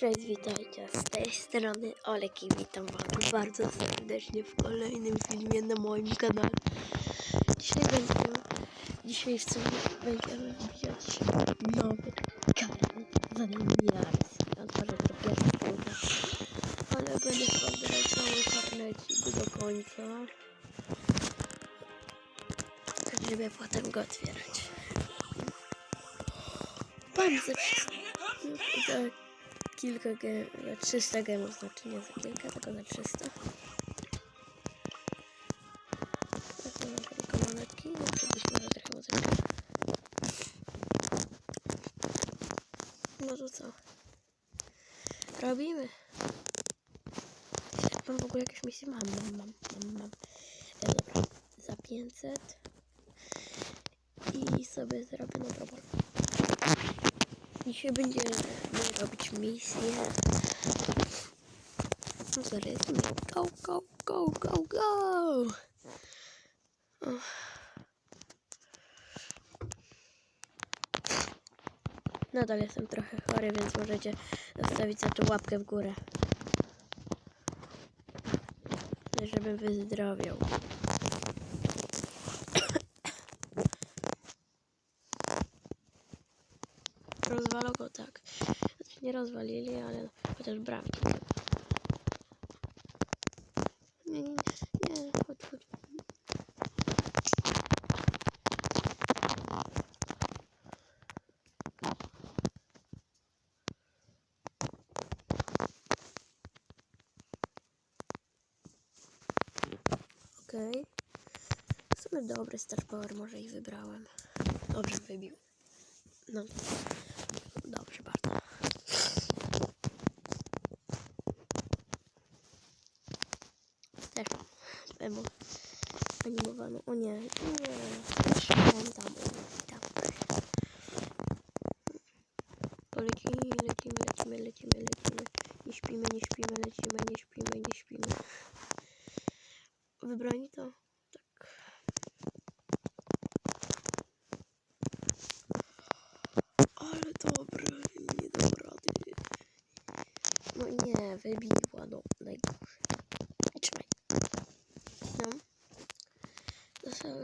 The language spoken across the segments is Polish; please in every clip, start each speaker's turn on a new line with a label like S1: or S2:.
S1: Cześć, witajcie z tej strony Olek i witam was bardzo serdecznie w kolejnym filmie na moim kanale. Dzisiaj będziemy, dzisiaj w sumie będziemy wbijać nowy kanał za nami Jars. Otworzę to pierwszy kurde. Ale będę pobierać cały karnecik do końca. Żeby potem go otwierać. Wszystkim. Za kilka ge- za 300 gemów, znaczy nie za kilka, tylko za 300. To są tylko monetki, no to być może trochę muzyczka. No to co? Robimy. Mam w ogóle jakieś misje? Mam, mam, mam, mam, mam. E, dobra, za 500. I sobie zrobię na robot. Dzisiaj będziemy robić misję. No zaraz go, go, go, go, go. Nadal jestem trochę chory, więc możecie zostawić za to łapkę w górę. Żebym wyzdrowiał. Rozwalał go tak. Nie rozwalili, ale chociaż bramki. Nie, nie, nie, chodź, chodź. Okej. Okay. W sumie dobry Star Power, może ich wybrałem. Dobrze wybił. No, dobrze bardzo. Też emo animowaną. O nie, nie. Trzymam tam. tam. Polecimy, lecimy, lecimy, lecimy, lecimy. Nie śpimy, nie śpimy, lecimy, nie śpimy, nie śpimy. Wybrani to? Tak. Ale dobre, nie rady. No i nie, wybiła, no najgorsze. Trzymaj. No.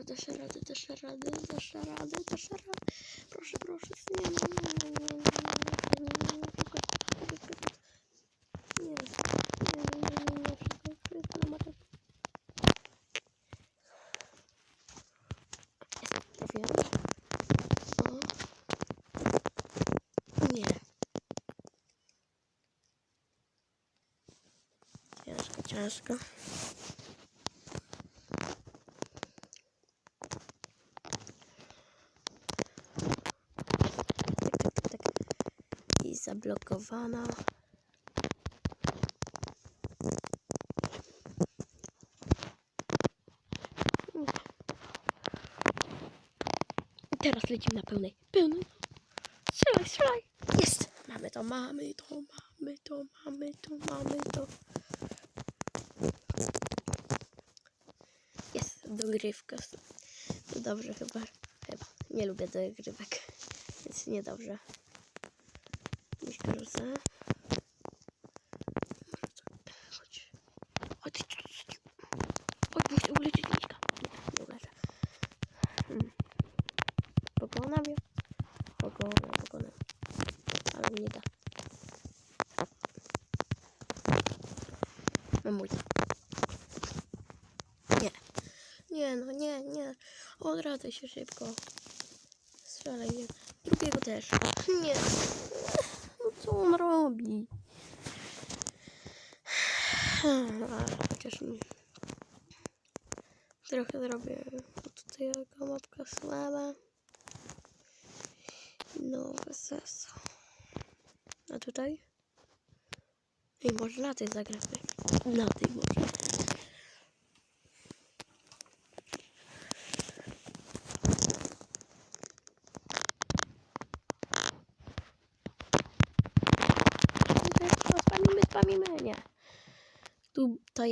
S1: Dasz, radę, dasz radę, dasz radę, dasz radę. Proszę, proszę, nie, nie, nie, nie, nie, nie, nie, nie, nie, nie. Nie, nie, nie, nie, nie, nie, szybko, szybko, na matę. Trafiłem? O. Nie. Ciężko, ciężko. Tak, tak, tak, tak. I zablokowana. Teraz lecimy na pełnej. Pełnej. Strzelaj, strzelaj. Jest. Mamy to, mamy to, mamy to, mamy to, mamy to. Jest dogrywka. To dobrze chyba. Chyba. Nie lubię dogrywek. Więc niedobrze. Miśka rzucę. Chodź. Chodź. Chodź, chcę ulecieć Miśka. Nie, nie uleżę. Hmm. Pokonam ją. Pokonam, pokonam. Ale nie da. Mam mój. Nie. Nie, no nie, nie. Odradzaj się szybko. Strzelaj mnie. Drugiego też. Nie. Co on robi? Chociaż mi... Trochę zrobię. Bo tutaj jaka mapka słaba. No, bez sensu. A tutaj? Ej, może na tej zagramy. Na tej może.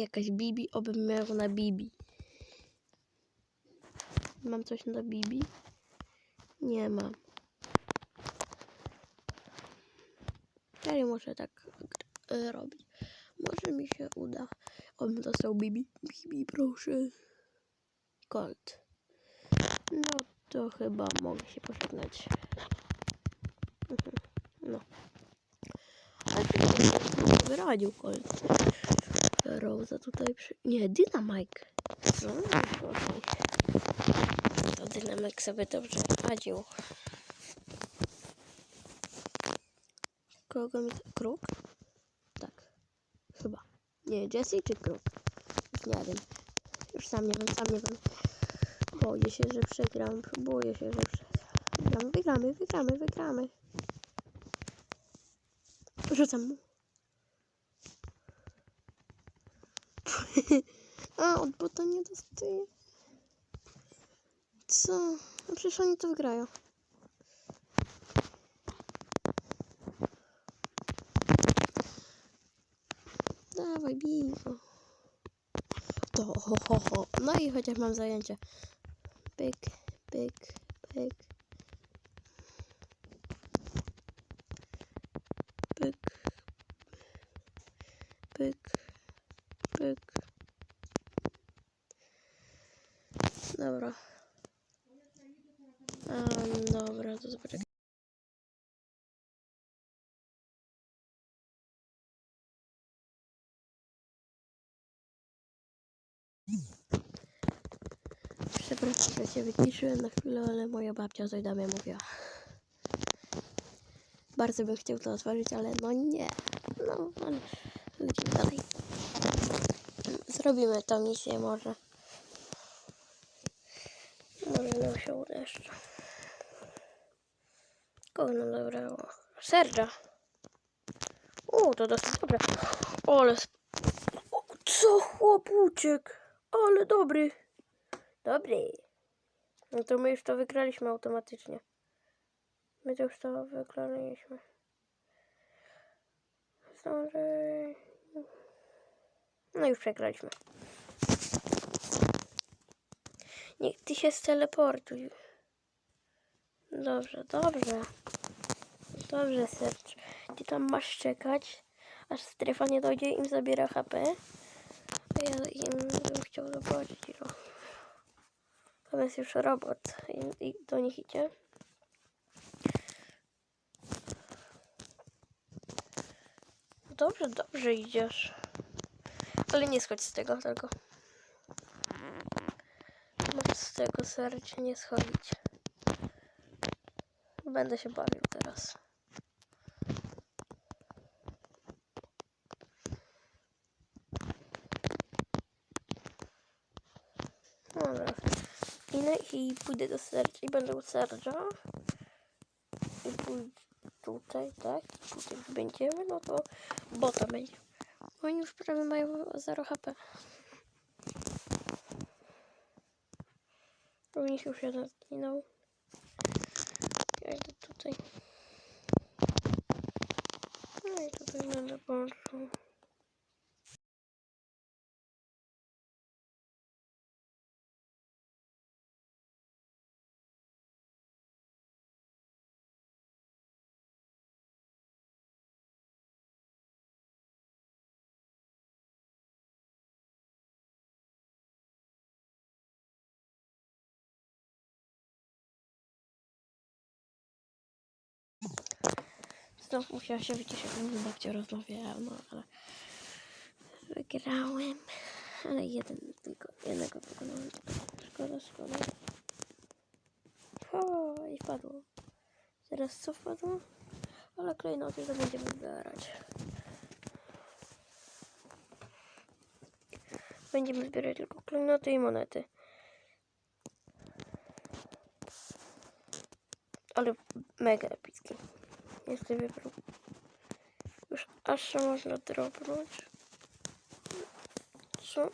S1: Jakaś Bibi, obym miał na Bibi. Mam coś na Bibi? Nie mam. serio muszę tak e, robić. Może mi się uda. On dostał Bibi. Bibi, proszę. Colt. No to chyba mogę się pożegnać. Mhm, No. Ale to wyradził Colt. Rosa tutaj przy... Nie, Dynamike. Okej. To Dynamik sobie dobrze radził. Kogo mi... Kruk? Tak. Chyba. Nie, Jesse czy Kruk? Już nie wiem. Już sam nie wiem, sam nie wiem. Boję się, że przegram. Próbuję się, że przegram. Wygramy, wygramy, wygramy. Rzucam mu. A, od bota nie dostaje. Co? No przecież oni to wygrają. Dawaj, bij go. To, ho, ho, ho. No i chociaż mam zajęcie. Pyk, pyk, pyk. Pyk. Pyk. Pyk. Dobra. A, dobra, to zobaczę. Przepraszam, że się wyciszyłem na chwilę, ale moja babcia do mnie mówiła. Bardzo bym chciał to otworzyć, ale no nie. No, ale lecimy dalej. Zrobimy tą misję może. Może nam się uda jeszcze. Kogo nam. O, to dosyć dobre. Ale... O, co chłop uciekł? Ale dobry. Dobry. No to my już to wygraliśmy automatycznie. My to już to wygraliśmy. Zdążę... No już przegraliśmy. Niech ty się steleportuj. Dobrze, dobrze. Dobrze, Sercz. Ty tam masz czekać, aż strefa nie dojdzie im zabiera HP. A ja im bym chciał zobaczyć. No. Tam jest już robot i, i do nich idzie. Dobrze, dobrze idziesz. Ale nie schodź z tego tylko. Tego serce nie schodzić. Będę się bawił teraz. Dobra. Inę i pójdę do serca i będę u serca. I pójdę tutaj, tak? Tutaj będziemy, no to bota będzie. Oni już prawie mają 0 HP. U nich już jeden zginął. Ja idę tutaj. No i tutaj będę patrzył. Znów musiała się wyciszyć, bo z babcią rozmawiałam, no ale wygrałem. Ale jeden tylko, jednego pokonałem. Szkoda, szkoda. O, i wpadło. Teraz co wpadło? Ale klejnoty to będziemy zbierać. Będziemy zbierać tylko klejnoty i monety. Ale mega epickie. Jeszcze wybrał. Już aż można drobnąć. Co?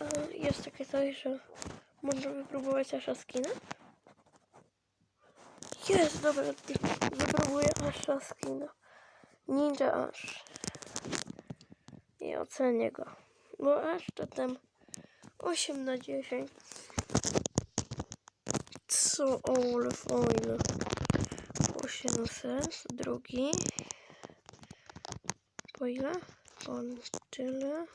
S1: Ale jest takie coś, że można wypróbować asza skina? Jest, dobra, wypróbuję asza skina. Ninja aż. I ocenię go. Bo aż to tam 8 na 10. Co? O, ale fajne. 8 sens, drugi. po ile? On tyle.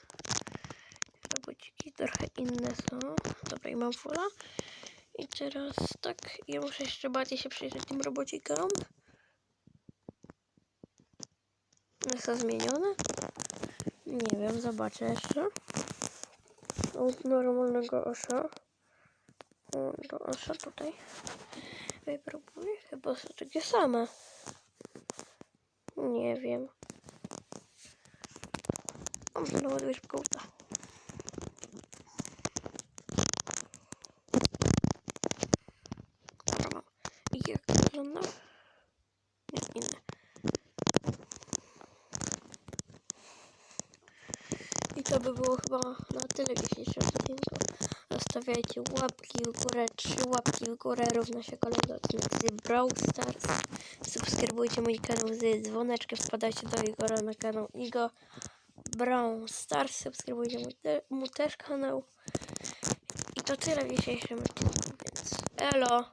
S1: Robociki trochę inne są. Dobra, i mam fulla. I teraz tak, ja muszę jeszcze bardziej się przyjrzeć tym robocikom. Są zmienione? Nie wiem, zobaczę jeszcze. Od normalnego osza. Do osza tutaj. Wypróbuję. Chyba są takie same. Nie wiem. A może nawet wyszybko uda. Dobra, mam. I jak to wygląda? Nie, inne. I to by było chyba na tyle odcinku. Zostawiajcie łapki w górę, trzy łapki w górę, równa się kolejny odcinek z Brawl Stars. Subskrybujcie mój kanał z dzwoneczkiem, wpadajcie do Igora na kanał Igo Brawl Stars, subskrybujcie mój te, mu też kanał. I to tyle w dzisiejszym odcinku, więc elo!